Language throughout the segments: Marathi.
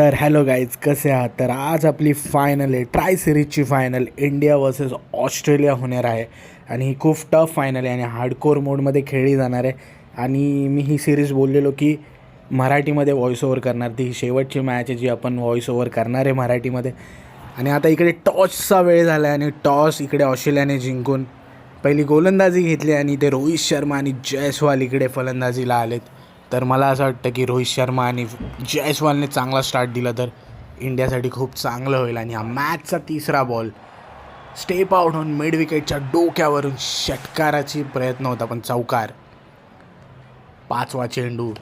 तर हॅलो गाईज कसे आहात? तर आज आपली फायनल आहे. ट्राय सिरीजची फायनल इंडिया वर्सेस ऑस्ट्रेलिया होणार आहे. आणि ही खूप टफ फायनल आहे आणि हार्डकोर मोडमध्ये खेळली जाणार आहे. आणि मी ही सिरीज बोललेलो की मराठीमध्ये व्हॉइस ओव्हर करणार. ती ही शेवटची मॅच आहे जी आपण व्हॉईस ओव्हर करणार आहे मराठीमध्ये. आणि आता इकडे टॉसचा वेळ झाला आहे आणि टॉस इकडे ऑस्ट्रेलियाने जिंकून. पहिली गोलंदाजी घेतली आणि ते रोहित शर्मा आणि जयस्वाल इकडे फलंदाजीला आलेत. तर मला असं वाटतं की रोहित शर्मा आणि जयस्वालने चांगला स्टार्ट दिला तर इंडियासाठी खूप चांगलं होईल. आणि हा मॅचचा तिसरा बॉल स्टेप आउट होऊन मिड विकेटच्या डोक्यावरून षटकाराची प्रयत्न होता पण चौकार. पाचवा चेंडू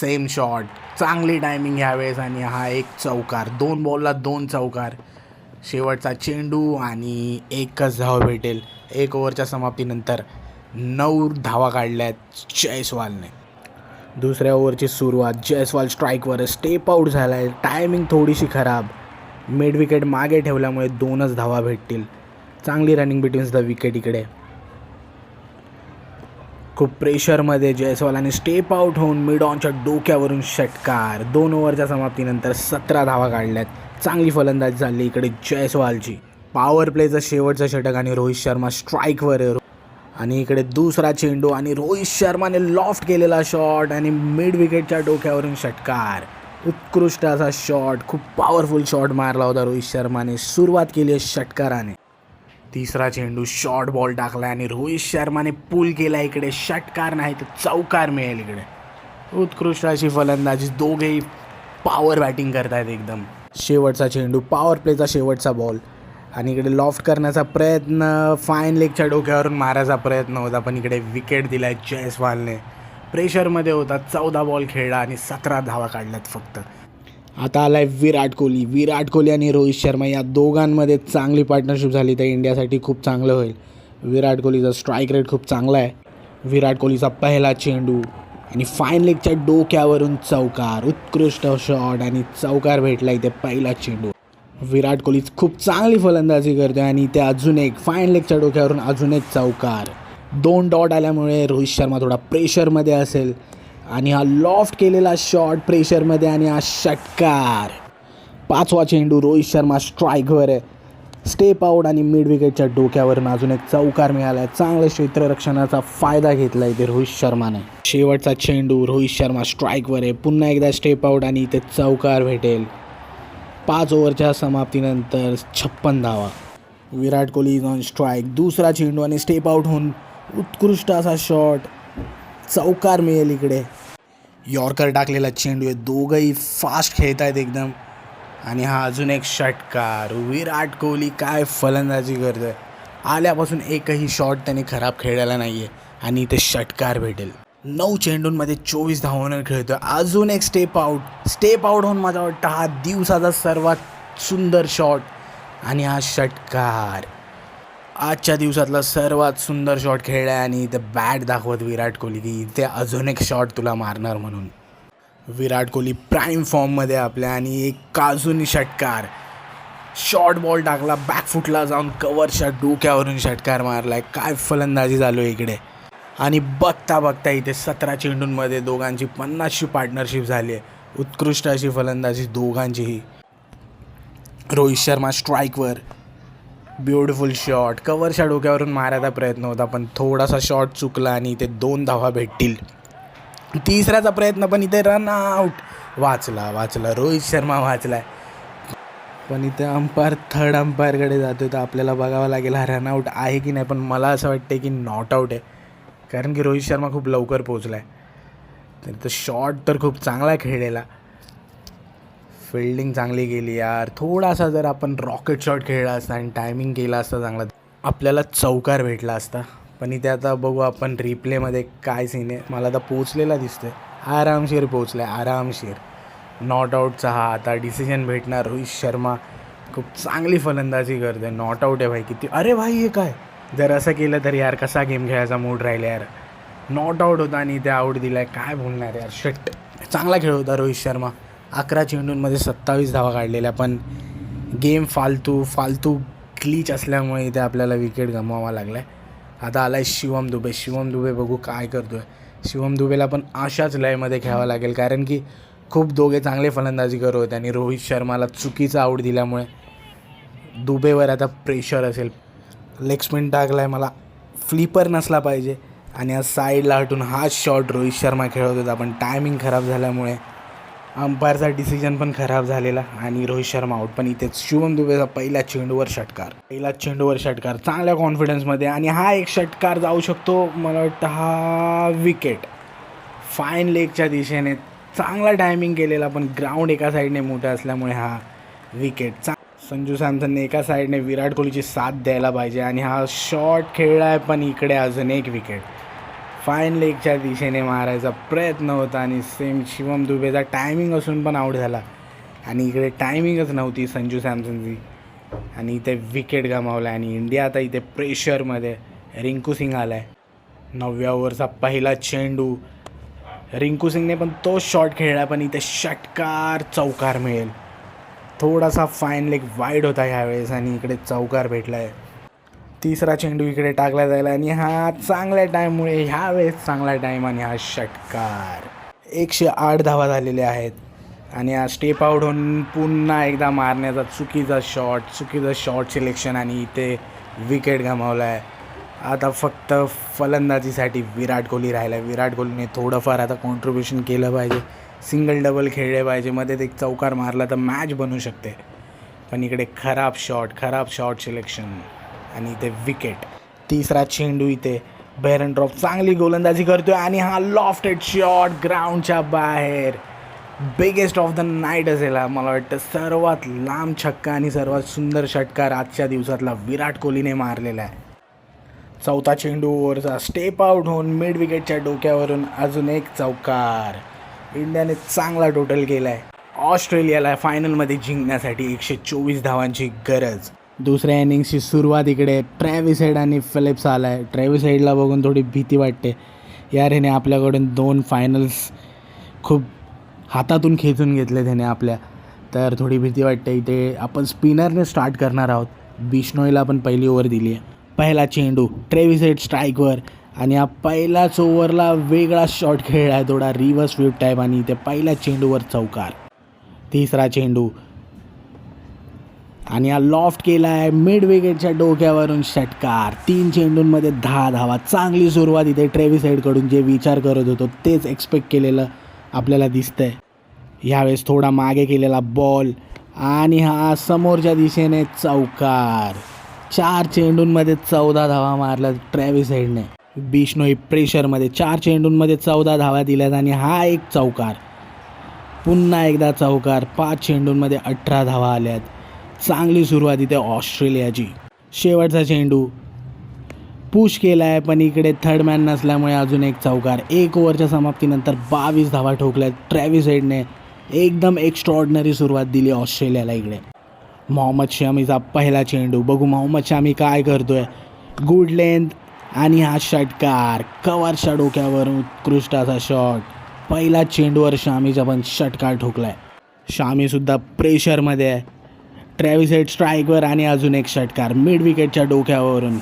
सेम शॉट चांगली टायमिंग ह्यावेळेस आणि हा एक चौकार. दोन बॉलला दोन चौकार. शेवटचा चेंडू आणि एकच धाव भेटेल. एक ओव्हरच्या समाप्तीनंतर नऊ धावा काढल्यात जयस्वालने दुसऱ्या ओव्हरची सुरुवात जयस्वाल स्ट्राईकवर स्टेप आऊट झाला आहे टायमिंग थोडीशी खराब. मिड विकेट मागे ठेवल्यामुळे दोनच धावा भेटतील. चांगली रनिंग बिटवीन्स द विकेट इकडे. खूप प्रेशरमध्ये जयस्वालाने स्टेप आऊट होऊन मिड ऑनच्या डोक्यावरून षटकार. दोन ओव्हरच्या समाप्तीनंतर सतरा धावा काढल्यात. चांगली फलंदाजी झाली इकडे जयस्वालची. पॉवर प्लेचं शेवटचं षटक आणि रोहित शर्मा स्ट्राईकवर आणि इकडे दुसरा चेंडू आणि रोहित शर्माने लॉफ्ट केलेला शॉट आणि मिड विकेटच्या डोक्यावरून षटकार. उत्कृष्ट असा शॉट खूप पॉवरफुल शॉट मारला होता रोहित शर्माने. सुरुवात केली आहे षटकाराने. तिसरा चेंडू शॉर्ट बॉल टाकला आणि रोहित शर्माने पूल केला इकडे. षटकार नाही तर चौकार मिळेल इकडे. उत्कृष्ट अशी फलंदाजी. दोघेही पॉवर बॅटिंग करतायत एकदम. शेवटचा चेंडू पॉवर प्लेचा शेवटचा बॉल आणि इकडे लॉफ्ट करण्याचा प्रयत्न फाईन लेगच्या डोक्यावरून मारायचा प्रयत्न होता पण इकडे विकेट दिलाय जयस्वालने प्रेशरमध्ये होता चौदा बॉल खेळला आणि सतरा धावा काढल्यात फक्त. आता आलाय विराट कोहली. विराट कोहली आणि रोहित शर्मा या दोघांमध्ये चांगली पार्टनरशिप झाली तर इंडियासाठी खूप चांगलं होईल. विराट कोहलीचा स्ट्राईक रेट खूप चांगला आहे. विराट कोहलीचा पहिला चेंडू आणि फाईन लेगच्या डोक्यावरून चौकार उत्कृष्ट शॉट आणि चौकार भेटला इथे पहिला चेंडू. विराट कोहली खूप चांगली फलंदाजी करते आणि ते अजून एक फाईन लेगच्या डोक्यावरून अजून एक चौकार. दोन डॉट आल्यामुळे रोहित शर्मा थोडा प्रेशरमध्ये असेल. आणि हा लॉफ्ट केलेला शॉट प्रेशरमध्ये आणि हा षटकार. पाचवा चेंडू रोहित शर्मा स्ट्राईकवर आहे. स्टेप आऊट आणि मिड विकेटच्या डोक्यावरून अजून एक चौकार मिळाला आहे चांगलं क्षेत्ररक्षणाचा फायदा घेतला इथे रोहित शर्माने. शेवटचा चेंडू रोहित शर्मा स्ट्राईकवर आहे. पुन्हा एकदा स्टेप आऊट आणि इथे चौकार भेटेल. पाच ओव्हरच्या समाप्तीनंतर छप्पन धावा Virat Kohli is on strike दुसरा चेंडू आणि स्टेप आउट होऊन उत्कृष्ट असा शॉट चौकार मिळेल इकडे. यॉर्कर टाकलेला चेंडू आहे. दोघंही फास्ट खेळत आहेत एकदम. आणि हा अजून एक षटकार. विराट कोहली काय फलंदाजी करतोय. आल्यापासून एकही शॉट त्याने खराब खेळलेला नाही आहे आणि इथे षटकार भेटेल. नऊ चेंडूंमध्ये चोवीस धावणं खेळतोय. अजून एक स्टेप आऊट स्टेप आऊट होऊन माझा वाटतं हा दिवसाचा सर्वात सुंदर शॉट आणि हा षटकार. आजच्या दिवसातला सर्वात सुंदर शॉट खेळला आहे आणि इथे बॅट दाखवत विराट कोहली. की इथे अजून एक शॉट तुला मारणार म्हणून. विराट कोहली प्राईम फॉर्ममध्ये आपल्या आणि एक काजूनी षटकार. शॉर्ट बॉल टाकला बॅकफुटला जाऊन कवरच्या डोक्यावरून षटकार मारलाय. काय फलंदाजी झालो इकडे. आणि बघता बघता इथे सतरा चेंडूंमध्ये दोघांची पन्नासशी पार्टनरशिप झाली आहे. उत्कृष्ट अशी फलंदाजी दोघांचीही. रोहित शर्मा स्ट्राईकवर ब्युटिफुल शॉट कवरच्या डोक्यावरून मारायचा प्रयत्न होता पण थोडासा शॉट चुकला आणि इथे दोन धावा भेटतील. तिसऱ्याचा प्रयत्न पण इथे रन आऊट वाचला वाचला. रोहित शर्मा वाचलाय. पण इथे अंपायर थर्ड अंपायरकडे जातो तर आपल्याला बघावं लागेल हा रनआउट आहे की नाही पण मला असं वाटतं की नॉट आऊट आहे. कारण की रोहित शर्मा खूप लवकर पोचला आहे तर शॉट तर खूप चांगला खेळलेला. फिल्डिंग चांगली गेली यार. थोडासा जर आपण रॉकेट शॉट खेळला असता आणि टायमिंग केला असता चांगला आपल्याला चौकार भेटला असता. पण इथे आता बघू आपण रिप्लेमध्ये काय सीन आहे. मला आता पोचलेला दिसतोय. आरामशीर पोचला आहे आरामशीर नॉट आऊटचा हा आता डिसिजन भेटणार. रोहित शर्मा खूप चांगली फलंदाजी करते नॉट आऊट आहे भाई किती अरे भाई हे काय? जर असं केलं तर यार कसा गेम खेळायचा मूड राहिला यार? नॉट आऊट होता आणि त्या आऊट दिला आहे काय बोलणार यार? शट चांगला खेळ होता रोहित शर्मा. अकरा चेंडूंमध्ये सत्तावीस धावा काढलेल्या पण गेम फालतू फालतू क्लीच असल्यामुळे इथे आपल्याला विकेट गमवावा लागला आहे आता आला आहे शिवम दुबे. शिवम दुबे बघू काय करतो आहे शिवम दुबेला पण अशाच लयमध्ये खेळावं लागेल कारण की खूप दोघे चांगले फलंदाजी करत होते आणि रोहित शर्माला चुकीचं आऊट दिल्यामुळे दुबेवर आता प्रेशर असेल. लेग स्पिन टाकला आहे मला. फ्लिपर नसला पाहिजे. आणि आज साईडला हटून हा शॉट रोहित शर्मा खेळत होता. पण टायमिंग खराब झाल्यामुळे अंपायरचा डिसिजन पण खराब झालेला आणि रोहित शर्मा आऊट पण इथेच शुभम दुबेचा पहिला चेंडूवर षटकार. पहिला चेंडूवर षटकार. चांगल्या कॉन्फिडन्समध्ये आणि हा एक षटकार जाऊ शकतो. मला वाटतं हा विकेट फाईन लेगच्या दिशेने. चांगला टायमिंग केलेला पण ग्राउंड एका साईडने मोठा असल्यामुळे हा विकेट चा संजू सॅमसनने एका साईडने विराट कोहलीची साथ द्यायला पाहिजे आणि हा शॉट खेळला आहे पण इकडे अजून एक विकेट फाईन लेगच्या दिशेने मारायचा प्रयत्न होता आणि सेम शिवम दुबेचा टायमिंग असून पण आऊट झाला. आणि इकडे टायमिंगच नव्हती संजू सॅमसनची. आणि इथे विकेट गमावला आणि इंडिया आता इथे प्रेशरमध्ये रिंकू सिंग आला आहे नवव्या ओव्हरचा पहिला चेंडू. रिंकू सिंगने पण तो शॉट खेळला पण इथे षटकार चौकार मिळेल. थोडासा फाईन लेग वाईड होता ह्यावेळेस आणि इकडे चौकार भेटला आहे तिसरा चेंडू इकडे टाकला जायला आणि हा चांगल्या टाईममुळे ह्यावेळेस चांगला टाईम आणि हा षटकार. एकशे आठ धावा झालेल्या आहेत आणि हा स्टेप आऊट होऊन पुन्हा एकदा मारण्याचा चुकीचा शॉट चुकीचं शॉट सिलेक्शन आणि इथे विकेट गमावला आहे आता फक्त फलंदाजीसाठी विराट कोहली राहिला आहे विराट कोहलीने थोडंफार आता कॉन्ट्रीब्युशन केलं पाहिजे. सिंगल डबल खेळले पाहिजे. मध्ये एक चौकार मारला तर मॅच बनू शकते. पण इकडे खराब शॉट खराब शॉट सिलेक्शन आणि इथे विकेट तिसरा चेंडू इथे. बेरन ड्रॉप चांगली गोलंदाजी करतोय आणि हा लॉफ्टेड शॉट ग्राउंडच्या बाहेर. बिगेस्ट ऑफ द नाईट असेल हा मला वाटतं. सर्वात लांब छक्का आणि सर्वात सुंदर षटकार आजच्या दिवसातला विराट कोहलीने मारलेला आहे. चौथा चेंडू ओव्हरचा स्टेप आउट होऊन मिड विकेटच्या डोक्यावरून अजून एक चौकार. इंडियाने चांगला टोटल केला आहे ऑस्ट्रेलियाला फायनलमध्ये जिंकण्यासाठी एकशे चोवीस धावांची गरज. दुसऱ्या इनिंग्सची सुरुवात इकडे ट्रॅव्हिस हेड आणि फिलिप्स आला आहे ट्रॅव्हिस हेडला बघून थोडी भीती वाटते. यार ह्याने आपल्याकडून दोन फायनल्स खूप हातातून खेचून घेतले त्याने आपल्या. तर थोडी भीती वाटते. इथे आपण स्पिनरने स्टार्ट करणार आहोत. बिश्नोईला आपण पहिली ओव्हर दिली आहे पहिला चेंडू ट्रेव्हिस हेड स्ट्राईकवर आणि हा पहिलाच ओव्हरला वेगळा शॉट खेळला आहे थोडा रिव्हर्स स्वीप टाईप आणि त्या पहिल्या चेंडूवर चौकार. तिसरा चेंडू. आणि हा लॉफ्ट केला आहे मिड विकेटच्या डोक्यावरून षटकार. तीन चेंडूंमध्ये दहा धावा. चांगली सुरुवात इथे ट्रेव्हिस हेडकडून जे विचार करत होतो तेच एक्सपेक्ट केलेलं आपल्याला दिसतंय. ह्यावेळेस थोडा मागे केलेला बॉल आणि हा समोरच्या दिशेने चौकार. चार चेंडूंमध्ये चौदा धावा मारल्या ट्रॅव्हिस हेडने बिश्नोई प्रेशरमध्ये चार चेंडूंमध्ये चौदा धावा दिल्यात आणि हा एक चौकार. पुन्हा एकदा चौकार पाच चेंडूंमध्ये अठरा धावा आल्यात. चांगली सुरुवात इथे ऑस्ट्रेलियाची. शेवटचा चेंडू. पुश केला आहे पण इकडे थर्ड मॅन नसल्यामुळे अजून एक चौकार. एक ओव्हरच्या समाप्तीनंतर बावीस धावा ठोकल्यात ट्रॅव्हिस हेडने. एकदम एक्स्ट्रॉर्डनरी सुरुवात दिली ऑस्ट्रेलियाला इकडे. मोहम्मद शमीचा पहिला चेंडू. बघू मोहम्मद शमी काय करतोय. गुड लेंथ आणि हा षटकार कवरच्या डोक्यावर उत्कृष्ट असा शॉट पहिला चेंडूवर शामीचा पण षटकार ठोकलाय. शामीसुद्धा प्रेशरमध्ये आहे. ट्रॅव्हिस हेड स्ट्राईकवर आणि अजून एक षटकार मिड विकेटच्या डोक्यावरून.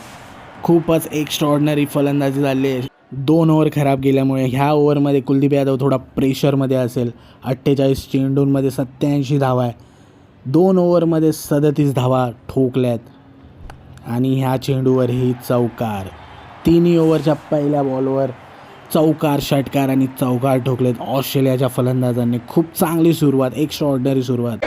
खूपच एक्स्ट्रॉर्डनरी फलंदाजी झाली आहे. दोन ओव्हर खराब गेल्यामुळे ह्या ओव्हरमध्ये कुलदीप यादव थोडा प्रेशरमध्ये असेल. अठ्ठेचाळीस चेंडूंमध्ये सत्याऐंशी धावा आहे. दोन ओव्हरमध्ये सदतीस धावा ठोकल्यात. आणि ह्या चेंडूवर ही चौकार. तिन्ही ओव्हरच्या पहिल्या बॉलवर चौकार षटकार आणि चौकार ठोकलेत. ऑस्ट्रेलियाच्या फलंदाजांनी खूप चांगली सुरुवात एक्स्ट्रा ऑर्डनरी सुरुवात.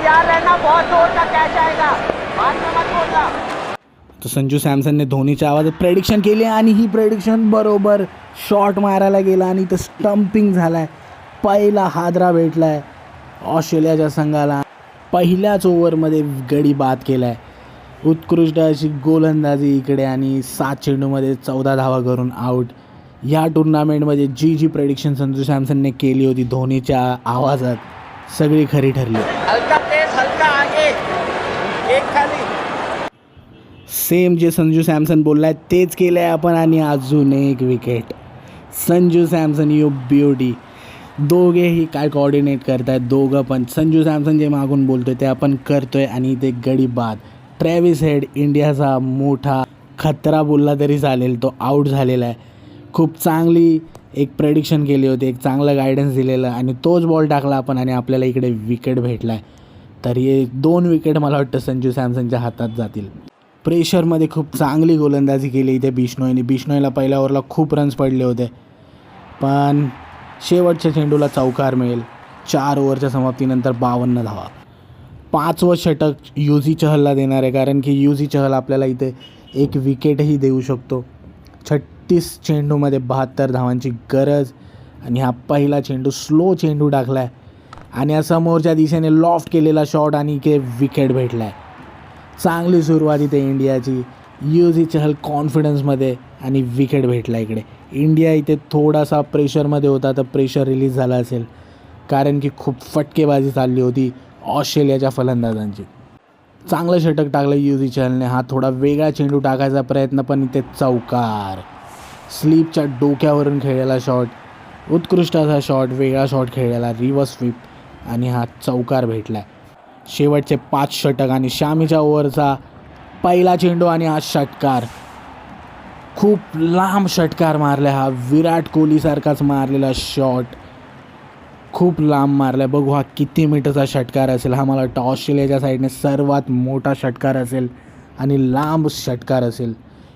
तर संजू सॅमसनने धोनीच्या आवाजात प्रेडिक्शन केली आणि ही प्रेडिक्शन बरोबर शॉट मारायला गेला आणि इथं स्टम्पिंग झाला आहे पहिला हादरा भेटला आहे ऑस्ट्रेलियाच्या संघाला. पहिल्याच ओव्हरमध्ये गडी बाद केला आहे उत्कृष्ट अशी गोलंदाजी इकडे आणि सात चेंडूमध्ये चौदा धावा करून आऊट या टुर्नामेंटमध्ये जी जी प्रेडिक्शन संजू सॅमसनने केली होती धोनीच्या आवाजात सगळी खरी ठरली. हल्का तेज हल्का आगे. एक खाली. सेम जे संजू सॅमसन बोललाय तेच केलं आहे आपण आणि अजून एक wicket Sanju Samson you beauty दोघेही काय कोऑर्डिनेट करतायत दोघं पण. संजू सॅमसन जे मागून बोलतोय ते आपण करतोय आणि ते गडी बाद. ट्रॅव्हिस हेड इंडियाचा मोठा खतरा बोलला तरी चालेल तो आऊट झालेला आहे. खूप चांगली एक प्रेडिक्शन केली होती एक चांगलं गायडन्स दिलेलं आणि तोच बॉल टाकला आपण आणि आपल्याला इकडे विकेट भेटला आहे तर हे दोन विकेट मला वाटतं संजू सॅमसनच्या हातात जातील. प्रेशरमध्ये खूप चांगली गोलंदाजी केली इथे बिश्नोईने. बिश्नोईला पहिल्या ओव्हरला खूप रन्स पडले होते. पण शेवटच्या चेंडूला चौकार मिळेल. चार ओव्हरच्या समाप्तीनंतर बावन्न धावा. पाचवं षटक युझी चहलला देणार आहे कारण की युझी चहल आपल्याला इथे एक विकेटही देऊ शकतो. छत्तीस चेंडूमध्ये बहात्तर धावांची गरज आणि हा पहिला चेंडू स्लो चेंडू टाकला आहे आणि या समोरच्या दिशेने लॉफ्ट केलेला शॉट आणि इथे विकेट भेटला आहे चांगली सुरुवात इथे इंडियाची. युझी चहल कॉन्फिडन्समध्ये आणि विकेट भेटला इकडे. इंडिया इथे थोडासा प्रेशरमध्ये होता तर प्रेशर रिलीज झाला असेल. कारण की खूप फटकेबाजी चालली होती. ऑस्ट्रेलियाच्या फलंदाजांची. चांगलं षटक टाकलं युझी चहलने हा थोडा वेगळा चेंडू टाकायचा प्रयत्न पण इथे चौकार. स्लीपच्या डोक्यावरून खेळलेला शॉट उत्कृष्ट असा शॉट वेगळा शॉट खेळलेला रिव्हर्स स्वीप. आणि हा चौकार भेटला शेवटचे पाच षटक आणि शामीच्या ओव्हरचा पहिला चेंडू आणि हा षटकार. खूप लांब षटकार मारला हा. विराट कोहलीसारखाच मारलेला शॉट खूप लांब मारला बघू हा किती मीटरचा षटकार असेल. हा मला वाटतं ऑस्ट्रेलियाच्या साईडने सर्वात मोठा षटकार असेल आणि लांब षटकार असेल.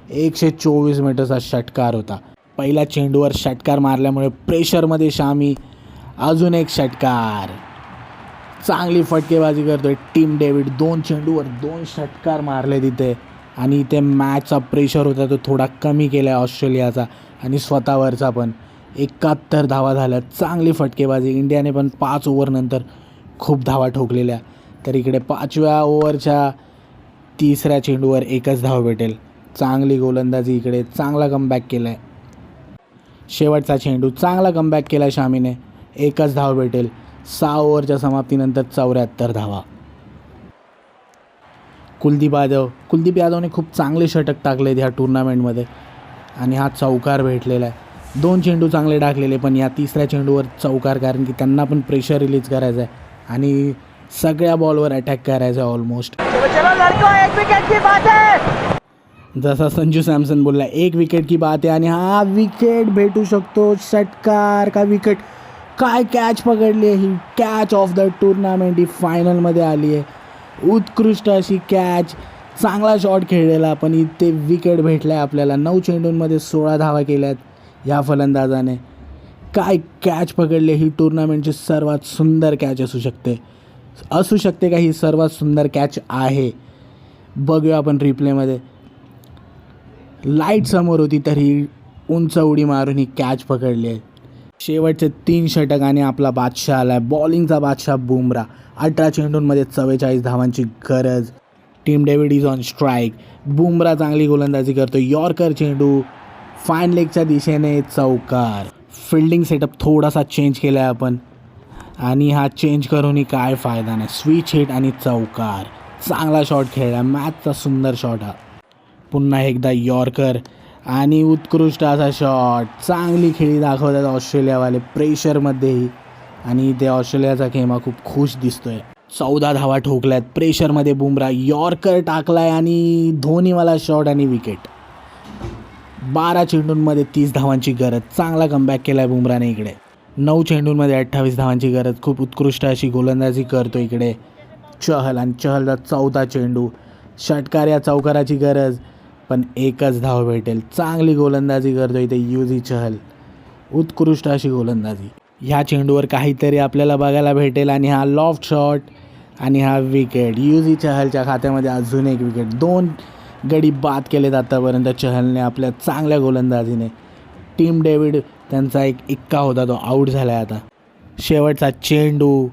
एकशे चोवीस मीटरचा षटकार होता. पहिल्या चेंडूवर षटकार मारल्यामुळे प्रेशरमध्ये शामी अजून एक षटकार. चांगली फटकेबाजी करतोय टीम डेव्हिड. दोन चेंडूवर दोन षटकार मारले तिथे आणि इथे मॅचचा प्रेशर होता तो थोडा कमी केला आहे ऑस्ट्रेलियाचा आणि स्वतःवरचा पण. एकाहत्तर धावा झाल्या. चांगली फटकेबाजी. इंडियाने पण पाच ओव्हरनंतर खूप धावा ठोकलेल्या. तर इकडे पाचव्या ओव्हरच्या तिसऱ्या चेंडूवर एकच धाव भेटेल. चांगली गोलंदाजी इकडे. चांगला कमबॅक केला आहे शेवटचा चेंडू. चांगला कमबॅक केला आहे शामीने. एकच धाव भेटेल. सहा ओव्हरच्या समाप्तीनंतर चौऱ्याहत्तर धावा. कुलदीप यादव. कुलदीप यादवने खूप चांगले षटक टाकले ह्या टुर्नामेंटमध्ये आणि हा चौकार भेटलेला आहे. दोन चेंडू चांगले टाकलेले पण या तिसऱ्या चेंडूवर चौकार कारण की त्यांना पण प्रेशर रिलीज करायचं आहे. आणि सगळ्या बॉलवर अटॅक करायचा आहे ऑलमोस्ट जसा संजू सॅमसन बोलला एक विकेट की बात आहे आणि हा विकेट भेटू शकतो. षटकार का विकेट काय कॅच पकडली आहे ही? कॅच ऑफ द टुर्नामेंट ही फायनलमध्ये आली आहे. उत्कृष्ट अशी कॅच चांगला शॉट खेळलेला पण इथे विकेट भेटला आहे आपल्याला. नऊ चेंडूंमध्ये सोळा धावा केल्यात. ह्या फलंदाजाने काय कॅच पकडले ही टुर्नामेंटची सर्वात सुंदर कॅच असू शकते. असू शकते का ही सर्वात सुंदर कॅच आहे? बघूया आपण रिप्लेमध्ये लाइट समोर होती तर ही उंच उडी मारून ही कॅच पकडली आहे. शेवटचे तीन षटक आणि आपला बादशाह आला आहे बॉलिंगचा बादशाह बुमरा. अठरा चेंडूंमध्ये चव्वेचाळीस धावांची गरज. Tim David is on strike Bumrah चांगली गोलंदाजी करतो यॉर्कर चेंडू फाईन लेगच्या दिशेने चौकार. फिल्डिंग सेटअप थोडासा चेंज केला आहे आपण. आणि हा चेंज करूनही काय फायदा नाही. स्विच हिट आणि चौकार. चांगला शॉट खेळला. मॅचचा सुंदर शॉट हा. पुन्हा एकदा यॉर्कर आणि उत्कृष्ट असा शॉट चांगली खेळी दाखवतात ऑस्ट्रेलियावाले. प्रेशरमध्येही आणि ते ऑस्ट्रेलियाचा खेमा खूप खुश दिसतोय. चौदा धावा ठोकल्यात. प्रेशरमध्ये बुमरा यॉर्कर टाकलाय आणि धोनीवाला शॉट आणि विकेट बारा चेंडूंमध्ये तीस धावांची गरज. चांगला कमबॅक केला आहे बुमराने इकडे. नऊ चेंडूंमध्ये अठ्ठावीस धावांची गरज. खूप उत्कृष्ट अशी गोलंदाजी करतो इकडे. चहल आणि चहलचा चौथा चेंडू. षटकार या चौकाराची गरज पण एकच धाव भेटेल. चांगली गोलंदाजी करतो इथे युझी चहल. उत्कृष्ट अशी गोलंदाजी. ह्या चेंडूवर काहीतरी आपल्याला बघायला भेटेल आणि हा लॉफ्ट शॉट आणि हा विकेट युझी चहलच्या खात्यामध्ये अजून एक विकेट दोन गडी बाद केलेत आतापर्यंत चहलने आपल्या चांगल्या गोलंदाजीने. टीम डेव्हिड त्यांचा एक इक्का होता तो आऊट झाला आहे आता. शेवटचा चेंडू.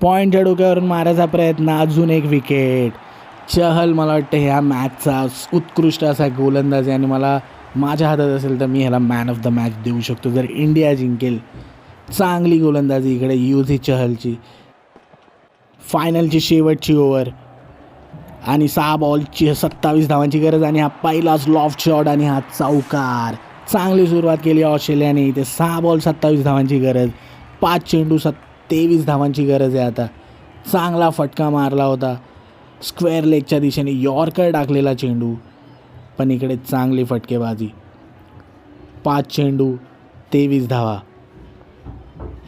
पॉईंटच्या डोक्यावरून मारायचा प्रयत्न अजून एक विकेट. चहल मला वाटतं ह्या मॅचचा उत्कृष्ट असा गोलंदाज आहे आणि मला माझ्या हातात असेल तर मी ह्याला मॅन ऑफ द मॅच देऊ शकतो. जर इंडिया जिंकेल चांगली गोलंदाजी इकडे युझी चहलची. फायनलची शेवटची ओव्हर आणि सहा बॉलची सत्तावीस धावांची गरज आणि हा पहिलाच लॉफ्ट शॉट आणि हा चौकार. चांगली सुरुवात केली ऑस्ट्रेलियाने. इथे सहा बॉल सत्तावीस धावांची गरज. पाच चेंडू सत् तेवीस धावांची गरज आहे आता. चांगला फटका मारला होता. स्क्वेअर लेगच्या दिशेने यॉर्कर टाकलेला चेंडू. पण इकडे चांगली फटकेबाजी. पाच चेंडू तेवीस धावा.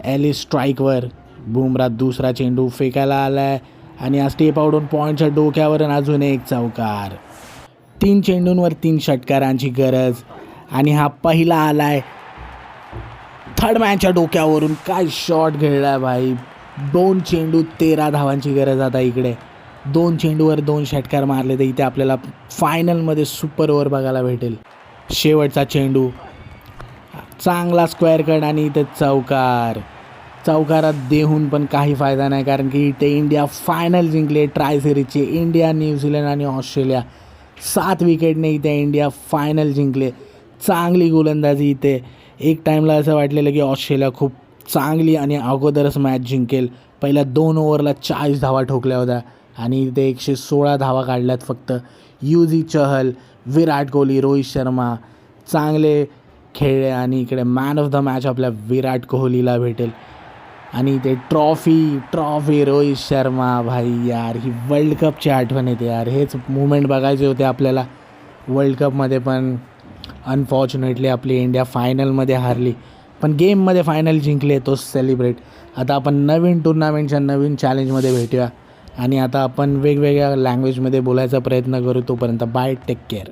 एलिस स्ट्राईकवर बुमरा दुसरा चेंडू फेकायला आला आहे आणि आज स्टेप आवडून पॉईंटच्या डोक्यावरून अजून एक चौकार. तीन चेंडूंवर तीन षटकारांची गरज. आणि हा पहिला आलाय. थर्ड मॅनच्या डोक्यावरून काय शॉट खेळलाय भाई? दोन चेंडू तेरा धावांची गरज आता इकडे. दोन चेंडूवर दोन षटकार मारले तर इथे आपल्याला फायनलमध्ये सुपर ओव्हर बघायला भेटेल. शेवटचा चेंडू. चांगला स्क्वेअर कट आणि इथे चौकार. चौकारात देऊन पण काही फायदा नाही कारण की इथे इंडिया फायनल जिंकले ट्राय सिरीजचे इंडिया न्यूझीलंड आणि ऑस्ट्रेलिया सात विकेटने इथे इंडिया फायनल जिंकले. चांगली गोलंदाजी इथे. एक टाईमला असं वाटलेलं की ऑस्ट्रेलिया खूप चांगली आणि अगोदरच मॅच जिंकेल. पहिल्या दोन ओव्हरला चाळीस धावा ठोकल्या होत्या आणि इथे एकशे सोळा धावा काढल्यात फक्त. युजी चहल विराट कोहली रोहित शर्मा चांगले खेळले आणि इकडे मॅन ऑफ द मॅच आपल्या विराट कोहलीला भेटेल. आणि ते ट्रॉफी ट्रॉफी रोहित शर्मा भाई यार ही वर्ल्ड कपची आठवण येते यार. हेच मुवमेंट बघायचे होते आपल्याला वर्ल्ड कपमध्ये पण. अनफॉर्च्युनेटली आपली इंडिया फायनलमध्ये हारली. पण गेममध्ये फायनल जिंकले तो सेलिब्रेट आता आपण नवीन टुर्नामेंटच्या नवीन चॅलेंजमध्ये भेटूया. आणि आता आपण वेगवेगळ्या लँग्वेजमध्ये बोलायचा प्रयत्न करू तोपर्यंत बाय टेक केअर